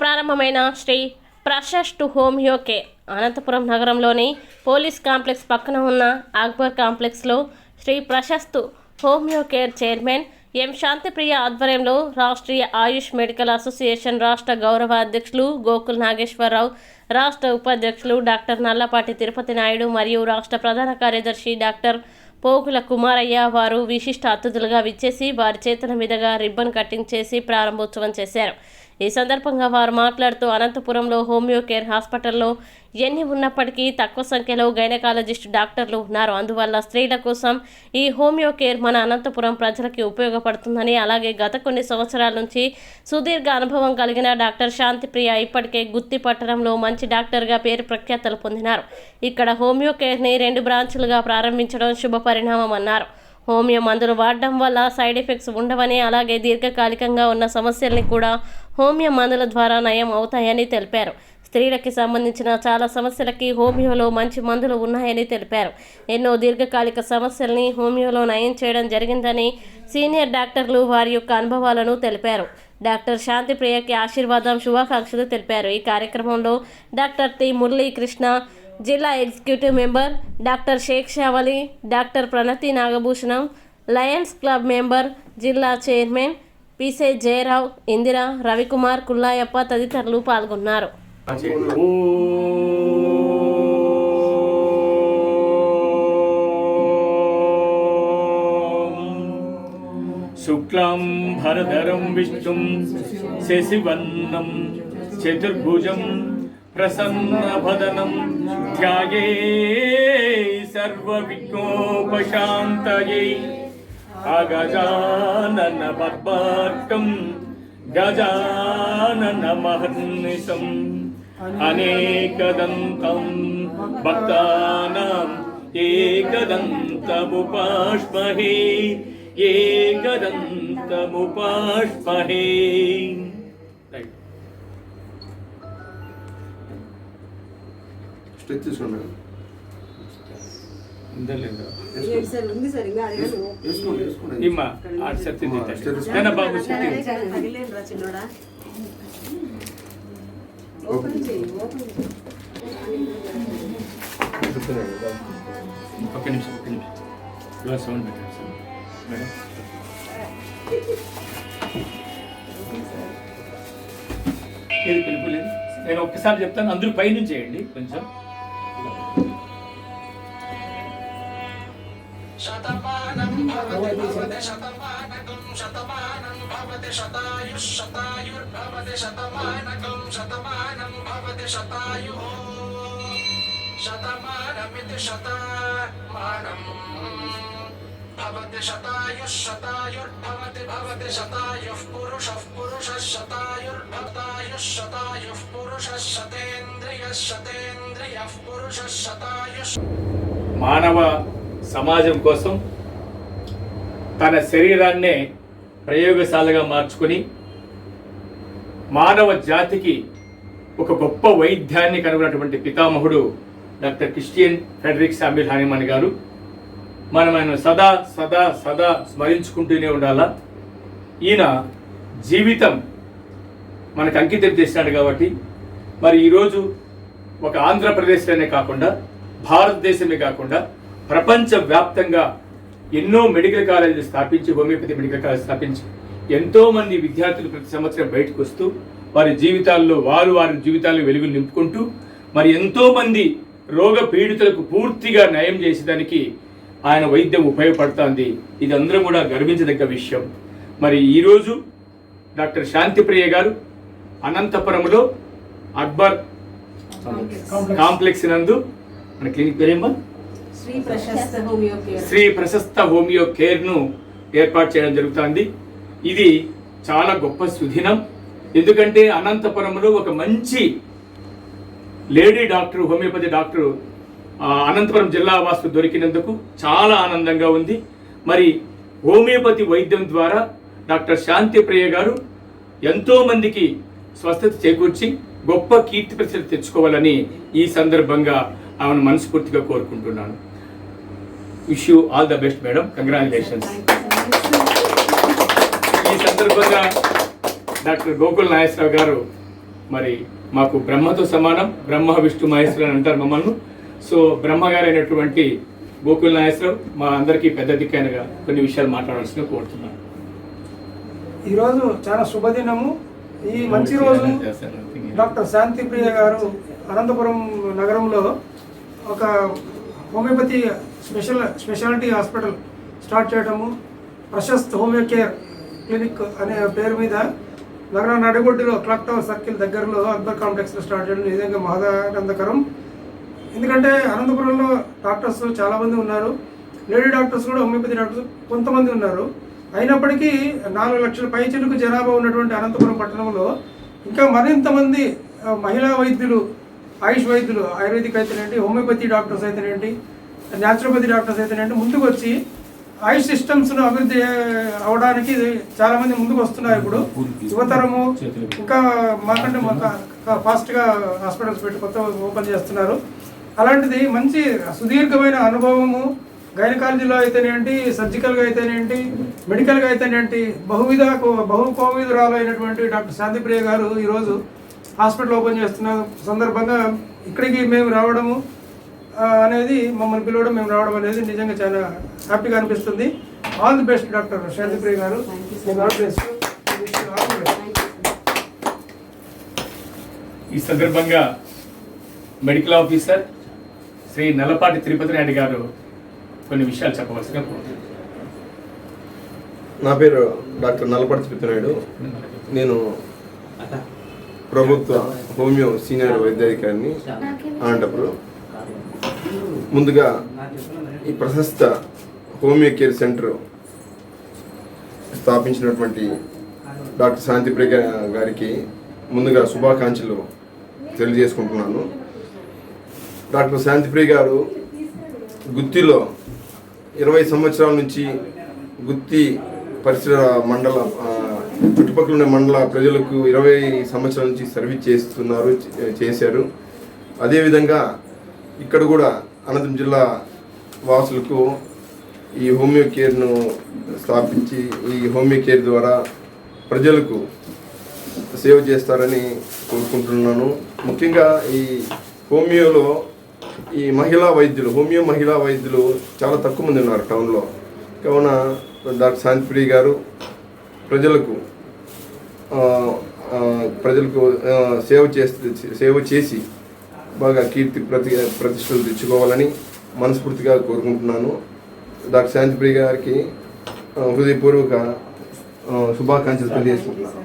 ప్రారంభమైన Shri Prashast homeo care Anantapur నగరంలోని police complex పక్కన ఉన్న అక్బర్ కాంప్లెక్స్లో Shri Prashast homeo care chairman M Shantipriya ఆధ్వర్యంలో రాష్ట్రీయ ఆయుష్ మెడికల్ అసోసియేషన్ రాష్ట్ర గౌరవ అధ్యక్షులు గోకుల్ నాగేశ్వరరావు రాష్ట్ర ఉపాధ్యక్షులు డాక్టర్ నల్లపాటి తిరుపతి నాయుడు మరియు రాష్ట్ర ప్రధాన కార్యదర్శి డాక్టర్ పోగుల కుమారయ్య వారు విశిష్ట అతిథులుగా విచ్చేసి వారి చేతుల మీదుగా రిబ్బన్ కటింగ్ చేసి ప్రారంభోత్సవం చేశారు. ఈ సందర్భంగా వారు మాట్లాడుతూ అనంతపురంలో హోమియో కేర్ హాస్పిటల్లో ఎన్ని ఉన్నప్పటికీ తక్కువ సంఖ్యలో గైనకాలజిస్ట్ డాక్టర్లు ఉన్నారు. అందువల్ల స్త్రీల కోసం ఈ హోమియో కేర్ మన అనంతపురం ప్రజలకి ఉపయోగపడుతుందని అలాగే గత కొన్ని సంవత్సరాల నుంచి సుదీర్ఘ అనుభవం కలిగిన డాక్టర్ శాంతిప్రియ ఇప్పటికే గుత్తి పట్టణంలో మంచి డాక్టర్గా పేరు ప్రఖ్యాతలు పొందినారు. ఇక్కడ హోమియో కేర్ని రెండు బ్రాంచులుగా ప్రారంభించడం శుభ పరిణామం అన్నారు. హోమియో మందులు వాడడం వల్ల సైడ్ ఎఫెక్ట్స్ ఉండవని అలాగే దీర్ఘకాలికంగా ఉన్న సమస్యల్ని కూడా హోమియో మందుల ద్వారా నయం అవుతాయని తెలిపారు. స్త్రీలకి సంబంధించిన చాలా సమస్యలకి హోమియోలో మంచి మందులు ఉన్నాయని తెలిపారు. ఎన్నో దీర్ఘకాలిక సమస్యల్ని హోమియోలో నయం చేయడం జరిగిందని సీనియర్ డాక్టర్లు వారి యొక్క అనుభవాలను తెలిపారు. డాక్టర్ శాంతి ప్రియకి ఆశీర్వాదం శుభాకాంక్షలు తెలిపారు. ఈ కార్యక్రమంలో డాక్టర్ టి మురళీకృష్ణ జిల్లా executive member doctor Sheikh Shavali doctor Pranathi Nagabhushanam lions club member జిల్లా చైర్మన్ పిసే జయరావు ఇందిర రవికుమార్ కుల్లాయప్ప తదితరులు పాల్గొన్నారు. శుక్లాం భరధరం విష్ణుం శశివర్ణం చతుర్భుజం प्रसन्न भदनम ध्याये सर्वविघ्नोपशान्तये अगजाननपद्मार्कं गजाननमहन्निशम् अनेकदन्तं भक्तानाम् एकदन्तमुपाश्महे एकदन्तमुपाश्महे చెయ్యి, ఓపెన్ చెయ్యి. ఒక్క నిమిషం ఒక్క నిమిషం. ఇలా సౌండ్ పెట్టండి సార్. మేడం. ఏది పిలుపులేదు నేను ఒక్కసారి చెప్తాను అందరూ పైనుంచి చేయండి కొంచెం. శతమానం భవతి భవతి శతమానకం శతమానం భవతి శతాయుః శతాయుర్భవతి శతమానకం శతమానం భవతి శతాయుః శతమానమితి శతమానం భవతి శతాయుః శతాయుర్భవతి భవతి శతాయుః పురుషः పురుషः శతాయుర్భవతాయుः శతాయుః పురుషः శతేంద్రియः శతేంద్రియः పురుషः శతాయుష్ మానవ సమాజం కోసం తన శరీరాన్నే ప్రయోగశాలగా మార్చుకొని మానవ జాతికి ఒక గొప్ప వైద్యాన్ని కనుగొన్నటువంటి పితామహుడు doctor Christian Frederick Samuel Hahnemann గారు. మనం ఆయన సదా సదా సదా స్మరించుకుంటూనే ఉండాలా? ఈయన జీవితం మనకు అంకితం చేసినాడు కాబట్టి మరి ఈరోజు ఒక ఆంధ్రప్రదేశ్లోనే కాకుండా భారతదేశమే కాకుండా ప్రపంచవ్యాప్తంగా ఎన్నో మెడికల్ కాలేజీలు స్థాపించి హోమియోపతి మెడికల్ కాలేజ్ స్థాపించి ఎంతో మంది విద్యార్థులు ప్రతి సంవత్సరం బయటకు వస్తూ వారి జీవితాల్లో వారు వారి జీవితాల్లో వెలుగులు నింపుకుంటూ మరి ఎంతో మంది రోగ పీడితులకు పూర్తిగా నయం చేసేదానికి ఆయన వైద్యం ఉపయోగపడుతోంది. ఇది అందరం కూడా గర్వించదగ్గ విషయం. మరి ఈరోజు డాక్టర్ శాంతిప్రియ గారు అనంతపురంలో అక్బర్ కాంప్లెక్స్. నందు మన క్లినిక్ పేరేమో శ్రీ ప్రశస్త హోమియో కేర్. ను ఏర్పాటు చేయడం జరుగుతుంది. ఇది చాలా గొప్ప సుదినం. ఎందుకంటే అనంతపురంలో ఒక మంచి lady doctor homoeopathy doctor Anantapur జిల్లా వాస్తు దొరికినందుకు చాలా ఆనందంగా ఉంది. మరి హోమియోపతి వైద్యం ద్వారా డాక్టర్ శాంతిప్రియ గారు ఎంతో మందికి స్వస్థత చేకూర్చి గొప్ప కీర్తి ప్రతిష్టలు తెచ్చుకోవాలని ఈ సందర్భంగా ఆమెను మనస్ఫూర్తిగా కోరుకుంటున్నాను. Wish you all the best madam congratulations ఈ సందర్భంగా డాక్టర్ గోకుల్ నాగేశ్వరరావు గారు మరి మాకు బ్రహ్మతో సమానం. బ్రహ్మ విష్ణు మహేశ్వరు అని అంటారు మమ్మల్ని. సో బ్రహ్మగారు అయినటువంటి గోకుల్ నాగేశ్వరరావు మా అందరికీ పెద్ద దిక్కైనగా కొన్ని విషయాలు మాట్లాడాల్సిందిగా కోరుతున్నాను. ఈరోజు చాలా శుభదినము. ఈ మంచి రోజు డాక్టర్ శాంతిప్రియ గారు అనంతపురం నగరంలో ఒక homoeopathy special speciality hospital start చేయడము. ప్రశస్త్ హోమియో కేర్ క్లినిక్ అనే పేరు మీద నగర నడిగొడ్డులో క్లాక్ టవర్ సర్కిల్ దగ్గరలో అక్బర్ కాంప్లెక్స్లో స్టార్ట్ చేయడం నిజంగా మహదానందకరం ఎందుకంటే అనంతపురంలో డాక్టర్స్ చాలామంది ఉన్నారు. లేడీ డాక్టర్స్ కూడా హోమియోపతి డాక్టర్స్ కొంతమంది ఉన్నారు. అయినప్పటికీ నాలుగు లక్షల పైచిలకు జనాభా ఉన్నటువంటి అనంతపురం పట్టణంలో ఇంకా మరింతమంది మహిళా వైద్యులు ఆయుష్ వైద్యులు ఆయుర్వేదిక్ అయితేనేంటి హోమియోపతి డాక్టర్స్ అయితేనేంటి న్యాచురోపతి డాక్టర్స్ అయితేనేంటి ముందుకు వచ్చి ఆయుష్ సిస్టమ్స్ను అభివృద్ధి అవడానికి చాలామంది ముందుకు వస్తున్నారు ఇప్పుడు. యువతరము ఇంకా మాకంటే మాకు ఫాస్ట్గా హాస్పిటల్స్ పెట్టి కొత్త ఓపెన్ చేస్తున్నారు. అలాంటిది మంచి సుదీర్ఘమైన అనుభవము గైనకాలజీలో అయితేనేంటి సర్జికల్గా అయితేనేంటి మెడికల్గా అయితేనేంటి బహువిధ బహు కోవిధురాలు అయినటువంటి డాక్టర్ శాంతిప్రియ గారు ఈరోజు హాస్పిటల్ ఓపెన్ చేస్తున్న సందర్భంగా ఇక్కడికి మేము రావడము అనేది మమ్మల్ని పిలవడం మేము రావడం అనేది నిజంగా చాలా హ్యాపీగా అనిపిస్తుంది. All the best doctor Shantipriya గారు. ఈ సందర్భంగా మెడికల్ ఆఫీసర్ శ్రీ నల్లపాటి తిరుపతి నాయుడు గారు కొన్ని విషయాలు చెప్పవలసిగా కోరుతున్నాను. నా పేరు డాక్టర్ నల్లపర్తి పిత్తనాయుడు నేను ప్రభుత్వ హోమియో సీనియర్ వైద్యాధికారిని అనంతపురం. ముందుగా ఈ ప్రశస్త హోమియో కేర్ సెంటర్ స్థాపించినటువంటి డాక్టర్ శాంతిప్రియ గారికి ముందుగా శుభాకాంక్షలు తెలియజేసుకుంటున్నాను. డాక్టర్ శాంతిప్రియ గారు గుత్తిలో ఇరవై సంవత్సరాల నుంచి గుత్తి పరిసర మండల చుట్టుపక్కల ఉన్న మండల ప్రజలకు ఇరవై సంవత్సరాల నుంచి సర్వీస్ చేస్తున్నారు చే- చేశారు. అదేవిధంగా ఇక్కడ కూడా అనంతపురం జిల్లా వాసులకు ఈ హోమియో కేర్ను స్థాపించి ఈ హోమియో కేర్ ద్వారా ప్రజలకు సేవ చేస్తారని కోరుకుంటున్నాను. ముఖ్యంగా ఈ హోమియోలో ఈ మహిళా వైద్యులు హోమియో మహిళా వైద్యులు చాలా తక్కువ మంది ఉన్నారు టౌన్లో. కావున డాక్టర్ శాంతిప్రియ గారు ప్రజలకు ప్రజలకు సేవ చేస్తే సేవ చేసి బాగా కీర్తి ప్రతి ప్రతిష్టలు తెచ్చుకోవాలని మనస్ఫూర్తిగా కోరుకుంటున్నాను. డాక్టర్ శాంతిప్రియ గారికి హృదయపూర్వక శుభాకాంక్షలు తెలియజేసుకుంటున్నాను.